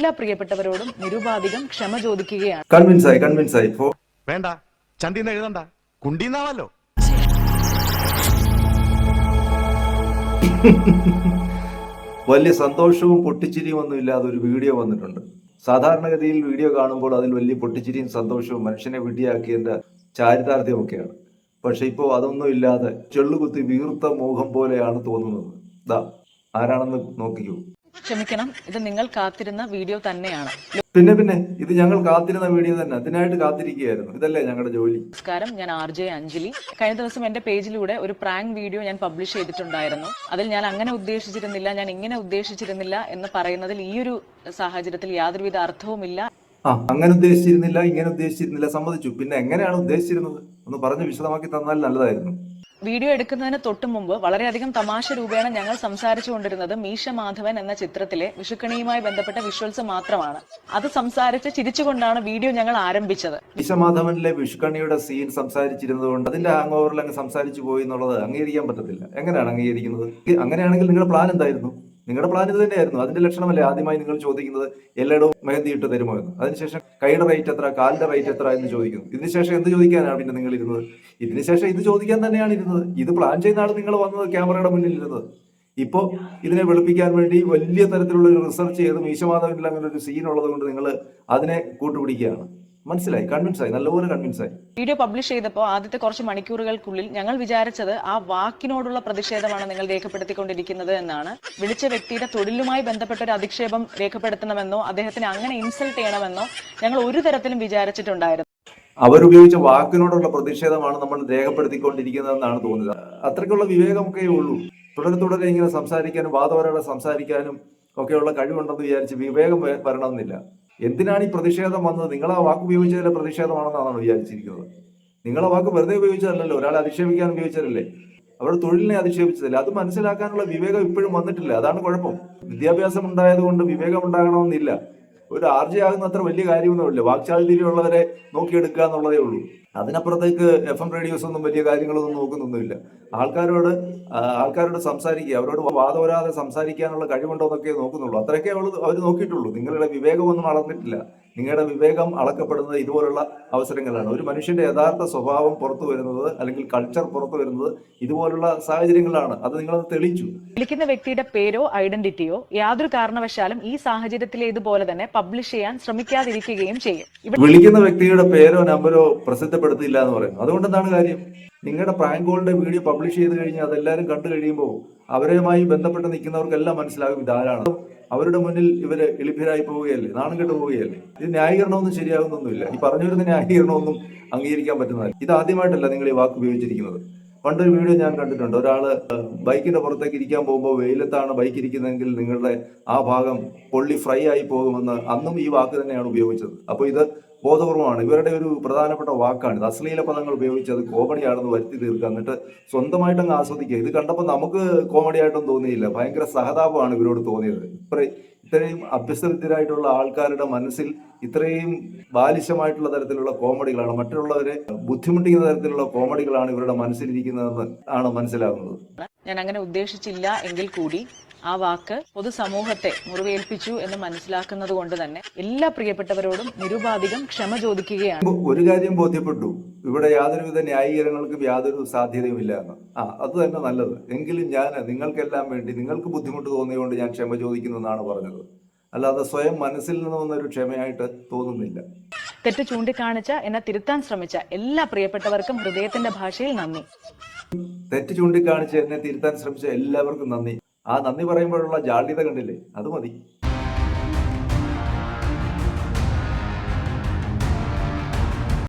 എല്ലാ പ്രിയപ്പെട്ടവരോടും നിരുപാധികം ക്ഷമ ചോദിക്കുകയാണ്. കൺവിൻസ് ആയി കൺവിൻസ് ആയി ഇപ്പോ വേണ്ട. ചന്തിന്ന് എഴുതണ്ട. കുണ്ടിന്നാവല്ലോ വലിയ സന്തോഷവും പൊട്ടിച്ചിരിയും ഒന്നും ഇല്ലാതെ ഒരു വീഡിയോ വന്നിട്ടുണ്ട്. സാധാരണഗതിയിൽ വീഡിയോ കാണുമ്പോൾ അതിൽ വലിയ പൊട്ടിച്ചിരിയും സന്തോഷവും മനുഷ്യനെ വിഡിയാക്കിയതിന്റെ ചാരിതാർത്ഥ്യമൊക്കെയാണ്. പക്ഷെ ഇപ്പോൾ അതൊന്നും ഇല്ലാതെ ചെള്ളുകുത്തി വീർത്ത മോഹം പോലെയാണ് തോന്നുന്നത്. ദാ ആരാണെന്ന് നോക്കിക്കൂ. ക്ഷമിക്കണം ഇത് നിങ്ങൾ കാത്തിരുന്ന വീഡിയോ തന്നെയാണ്. പിന്നെ പിന്നെ ഇത് ഞങ്ങൾ കാത്തിരുന്ന വീഡിയോ തന്നെ. അതിനായിട്ട് കാത്തിരിക്കുകയായിരുന്നു. ഇതല്ലേ ഞങ്ങളുടെ ജോലി. നമസ്കാരം ഞാൻ ആർ ജെ അഞ്ജലി. കഴിഞ്ഞ ദിവസം എന്റെ പേജിലൂടെ ഒരു പ്രാങ്ക് വീഡിയോ ഞാൻ പബ്ലിഷ് ചെയ്തിട്ടുണ്ടായിരുന്നു. അതിൽ ഞാൻ അങ്ങനെ ഉദ്ദേശിച്ചിരുന്നില്ല ഞാൻ ഇങ്ങനെ ഉദ്ദേശിച്ചിരുന്നില്ല എന്ന് പറയുന്നതിൽ ഈ ഒരു സാഹചര്യത്തിൽ യാതൊരുവിധ അർത്ഥവുമില്ല. ആ അങ്ങനെ ഉദ്ദേശിച്ചിരുന്നില്ല ഇങ്ങനെ ഉദ്ദേശിച്ചിരുന്നില്ല സമ്മതിച്ചു. പിന്നെ എങ്ങനെയാണ് ഉദ്ദേശിച്ചിരുന്നത്? ഒന്ന് പറഞ്ഞ് വിശദമാക്കി തന്നാൽ നല്ലതായിരുന്നു. വീഡിയോ എടുക്കുന്നതിന് തൊട്ടു മുമ്പ് വളരെയധികം തമാശ രൂപേണ ഞങ്ങൾ സംസാരിച്ചു കൊണ്ടിരുന്നത് മീശ മാധവൻ എന്ന ചിത്രത്തിലെ വിഷുക്കണിയുമായി ബന്ധപ്പെട്ട വിഷ്വൽസ് മാത്രമാണ്. അത് സംസാരിച്ച് ചിരിച്ചുകൊണ്ടാണ് വീഡിയോ ഞങ്ങൾ ആരംഭിച്ചത്. മീശ മാധവനിലെ വിഷുക്കണിയുടെ സീൻ സംസാരിച്ചിരുന്നത് കൊണ്ട് അതിന്റെ ഹാങ് ഓവറിൽ അങ്ങ് സംസാരിച്ചു പോയി എന്നുള്ളത് അംഗീകരിക്കാൻ പറ്റത്തില്ല. എങ്ങനെയാണ് അംഗീകരിക്കുന്നത്? അങ്ങനെയാണെങ്കിൽ നിങ്ങളുടെ പ്ലാൻ എന്തായിരുന്നു? നിങ്ങളുടെ പ്ലാൻ ഇത് തന്നെയായിരുന്നു. അതിന്റെ ലക്ഷണമല്ലേ ആദ്യമായി നിങ്ങൾ ചോദിക്കുന്നത് എല്ലായിടവും മെഹന്തി ഇട്ട് തരുമോ എന്ന്? അതിനുശേഷം കൈയുടെ റേറ്റ് എത്ര കാലിന്റെ റേറ്റ് എത്ര എന്ന് ചോദിക്കുന്നു. ഇതിനുശേഷം എന്ത് ചോദിക്കാനാണ് പിന്നെ നിങ്ങൾ ഇരുന്നത്? ഇതിനുശേഷം ഇത് ചോദിക്കാൻ തന്നെയാണ് ഇരുന്നത്. ഇത് പ്ലാൻ ചെയ്യുന്ന ആൾ നിങ്ങൾ വന്നത് ക്യാമറയുടെ മുന്നിൽ ഇരുന്നത്. ഇപ്പോ ഇതിനെ വെളുപ്പിക്കാൻ വേണ്ടി വലിയ തരത്തിലുള്ള ഒരു റിസർച്ച് ചെയ്ത് മീശമാധവനിൽ അങ്ങനെ ഒരു സീൻ ഉള്ളത് കൊണ്ട് നിങ്ങൾ അതിനെ കൂട്ടുപിടിക്കുകയാണ്. മനസ്സിലായി കൺവിൻസ് ആയി നല്ലപോലെ കൺവിൻസ് ആയി. വീഡിയോ പബ്ലിഷ് ചെയ്തപ്പോൾ ആദ്യത്തെ കുറച്ച് മണിക്കൂറുകൾക്കുള്ളിൽ ഞങ്ങൾ വിചാരിച്ചത് ആ വാക്കിനോടുള്ള പ്രതിഷേധമാണ് നിങ്ങൾ രേഖപ്പെടുത്തിക്കൊണ്ടിരിക്കുന്നത് എന്നാണ്. വിളിച്ച വ്യക്തിയുടെ തൊഴിലുമായി ബന്ധപ്പെട്ട ഒരു അധിക്ഷേപം രേഖപ്പെടുത്തണമെന്നോ അദ്ദേഹത്തിന് അങ്ങനെ ഇൻസൾട്ട് ചെയ്യണമെന്നോ ഞങ്ങൾ ഒരു തരത്തിലും വിചാരിച്ചിട്ടുണ്ടായിരുന്നു. അവരുപയോഗിച്ച വാക്കിനോടുള്ള പ്രതിഷേധമാണ് നമ്മൾ രേഖപ്പെടുത്തിക്കൊണ്ടിരിക്കുന്നതെന്നാണ് തോന്നുന്നത്. അത്രയ്ക്കുള്ള വിവേകമൊക്കെ ഉള്ളൂ. തുടരെ തുടരെ ഇങ്ങനെ സംസാരിക്കാനും വാദവരോടെ സംസാരിക്കാനും ഒക്കെയുള്ള കഴിവുണ്ടെന്ന് വിചാരിച്ച് വിവേകം വരണമെന്നില്ല. എന്തിനാണ് ഈ പ്രതിഷേധം വന്നത്? നിങ്ങൾ ആ വാക്ക് ഉപയോഗിച്ചതിലെ പ്രതിഷേധമാണെന്നാണ് വിചാരിച്ചിരിക്കുന്നത്. നിങ്ങൾ ആ വാക്ക് വെറുതെ ഉപയോഗിച്ചതല്ലല്ലോ. ഒരാളെ അധിക്ഷേപിക്കാൻ ഉപയോഗിച്ചതല്ലേ? അവരുടെ തൊഴിലിനെ അധിക്ഷേപിച്ചതല്ല? അത് മനസ്സിലാക്കാനുള്ള വിവേകം ഇപ്പോഴും വന്നിട്ടില്ല. അതാണ് കുഴപ്പം. വിദ്യാഭ്യാസം ഉണ്ടായത് കൊണ്ട് വിവേകം ഉണ്ടാകണമെന്നില്ല. ഒരു ആർജി ആകുന്ന അത്ര വലിയ കാര്യമൊന്നുമില്ല. വാക്ചാതിരിയുള്ളവരെ നോക്കിയെടുക്കുക എന്നുള്ളതേ ഉള്ളൂ. അതിനപ്പുറത്തേക്ക് എഫ് എം റേഡിയോസ് ഒന്നും വലിയ കാര്യങ്ങളൊന്നും നോക്കുന്നൊന്നുമില്ല. ആൾക്കാരോട് ആൾക്കാരോട് സംസാരിക്കുക അവരോട് വാദവരാതെ സംസാരിക്കാനുള്ള കഴിവുണ്ടോ എന്നൊക്കെ നോക്കുന്നുള്ളൂ. അത്രയൊക്കെ അവൾ അവർ നോക്കിയിട്ടുള്ളൂ. നിങ്ങളുടെ വിവേകമൊന്നും അളന്നിട്ടില്ല. നിങ്ങളുടെ വിവേകം അളക്കപ്പെടുന്നത് ഇതുപോലുള്ള അവസരങ്ങളാണ് ഒരു മനുഷ്യന്റെ യഥാർത്ഥ സ്വഭാവം പുറത്തു വരുന്നത് അല്ലെങ്കിൽ കൾച്ചർ പുറത്തു വരുന്നത് ഇതുപോലുള്ള സാഹചര്യങ്ങളാണ് അത് നിങ്ങളത് തെളിച്ചു വിളിക്കുന്ന വ്യക്തിയുടെ പേരോ ഐഡന്റിറ്റിയോ യാതൊരു കാരണവശാലും ഈ സാഹചര്യത്തിലേതുപോലെ തന്നെ പബ്ലിഷ് ചെയ്യാൻ ശ്രമിക്കാതിരിക്കുകയും ചെയ്യും. വിളിക്കുന്ന വ്യക്തിയുടെ പേരോ നമ്പരോ പ്രസിദ്ധപ്പെടുത്തിയില്ല എന്ന് പറയും അതുകൊണ്ട് എന്താണ് കാര്യം? നിങ്ങളുടെ പ്രാങ്ക് കോളിന്റെ വീഡിയോ പബ്ലിഷ് ചെയ്ത് കഴിഞ്ഞാൽ അതെല്ലാവരും കണ്ടു കഴിയുമ്പോൾ അവരുമായി ബന്ധപ്പെട്ട് നിൽക്കുന്നവർക്കെല്ലാം മനസ്സിലാകും ഇതാരാണ്. അവരുടെ മുന്നിൽ ഇവർ എളിഭ്യരായി പോവുകയല്ലേ? നാണം കെട്ടു പോവുകയല്ലേ? ഇത് ന്യായീകരണമൊന്നും ശരിയാകുന്നൊന്നുമില്ല. ഈ പറഞ്ഞു വരുന്ന ന്യായീകരണമൊന്നും അംഗീകരിക്കാൻ പറ്റുന്നതല്ല. ഇത് ആദ്യമായിട്ടല്ല നിങ്ങൾ ഈ വാക്ക് ഉപയോഗിച്ചിരിക്കുന്നത്. പണ്ടൊരു വീഡിയോ ഞാൻ കണ്ടിട്ടുണ്ട്. ഒരാൾ ബൈക്കിന്റെ പുറത്തേക്ക് ഇരിക്കാൻ പോകുമ്പോൾ വെയിലത്താണ് ബൈക്ക് ഇരിക്കുന്നതെങ്കിൽ നിങ്ങളുടെ ആ ഭാഗം പൊള്ളി ഫ്രൈ ആയി പോകുമെന്ന് അന്നും ഈ വാക്ക് തന്നെയാണ് ഉപയോഗിച്ചത്. അപ്പോൾ ഇത് ബോധപൂർവമാണ്. ഇവരുടെ ഒരു പ്രധാനപ്പെട്ട വാക്കാണ്. അശ്ലീല പദങ്ങൾ ഉപയോഗിച്ച് അത് കോമഡിയാണെന്ന് വരുത്തി തീർക്കുക. എന്നിട്ട് സ്വന്തമായിട്ട് അങ്ങ് ആസ്വദിക്കുക. ഇത് കണ്ടപ്പോൾ നമുക്ക് കോമഡി ആയിട്ടും തോന്നിയില്ല. ഭയങ്കര സഹതാപമാണ് ഇവരോട് തോന്നിയത്. ഇത്രയും ഇത്രയും അഭ്യസ്തവിദ്യരായിട്ടുള്ള ആൾക്കാരുടെ മനസ്സിൽ ഇത്രയും ബാലിശമായിട്ടുള്ള തരത്തിലുള്ള കോമഡികളാണ് മറ്റുള്ളവരെ ബുദ്ധിമുട്ടിക്കുന്ന തരത്തിലുള്ള കോമഡികളാണ് ഇവരുടെ മനസ്സിലിരിക്കുന്നതെന്ന് ആണ് മനസ്സിലാകുന്നത്. ഞാൻ അങ്ങനെ ഉദ്ദേശിച്ചില്ല എങ്കിൽ കൂടി ആ വാക്ക് പൊതുസമൂഹത്തെ മുറിവേൽപ്പിച്ചു എന്ന് മനസ്സിലാക്കുന്നത് കൊണ്ട് തന്നെ എല്ലാ പ്രിയപ്പെട്ടവരോടും നിരുപാധികം ക്ഷമ ചോദിക്കുകയാണ്. ഒരു കാര്യം ബോധ്യപ്പെട്ടു. ഇവിടെ യാതൊരുവിധ ന്യായീകരണങ്ങൾക്കും യാതൊരു സാധ്യതയുമില്ല എന്ന്. ആ അത് തന്നെ നല്ലത്. എങ്കിലും ഞാൻ നിങ്ങൾക്കെല്ലാം വേണ്ടി നിങ്ങൾക്ക് ബുദ്ധിമുട്ട് തോന്നിയതുകൊണ്ട് ഞാൻ ക്ഷമ ചോദിക്കുന്നു എന്നാണ് പറഞ്ഞത്. അല്ലാതെ സ്വയം മനസ്സിൽ നിന്ന് വന്നൊരു ക്ഷമയായിട്ട് തോന്നുന്നില്ല. തെറ്റ് ചൂണ്ടിക്കാണിച്ച എന്നെ തിരുത്താൻ ശ്രമിച്ച എല്ലാ പ്രിയപ്പെട്ടവർക്കും ഹൃദയത്തിന്റെ ഭാഷയിൽ നന്ദി. തെറ്റ് ചൂണ്ടിക്കാണിച്ച് എന്നെ തിരുത്താൻ ശ്രമിച്ച എല്ലാവർക്കും നന്ദി. ആ നന്ദി പറയുമ്പോഴുള്ള ജാള്യത കണ്ടില്ലേ? അത് മതി.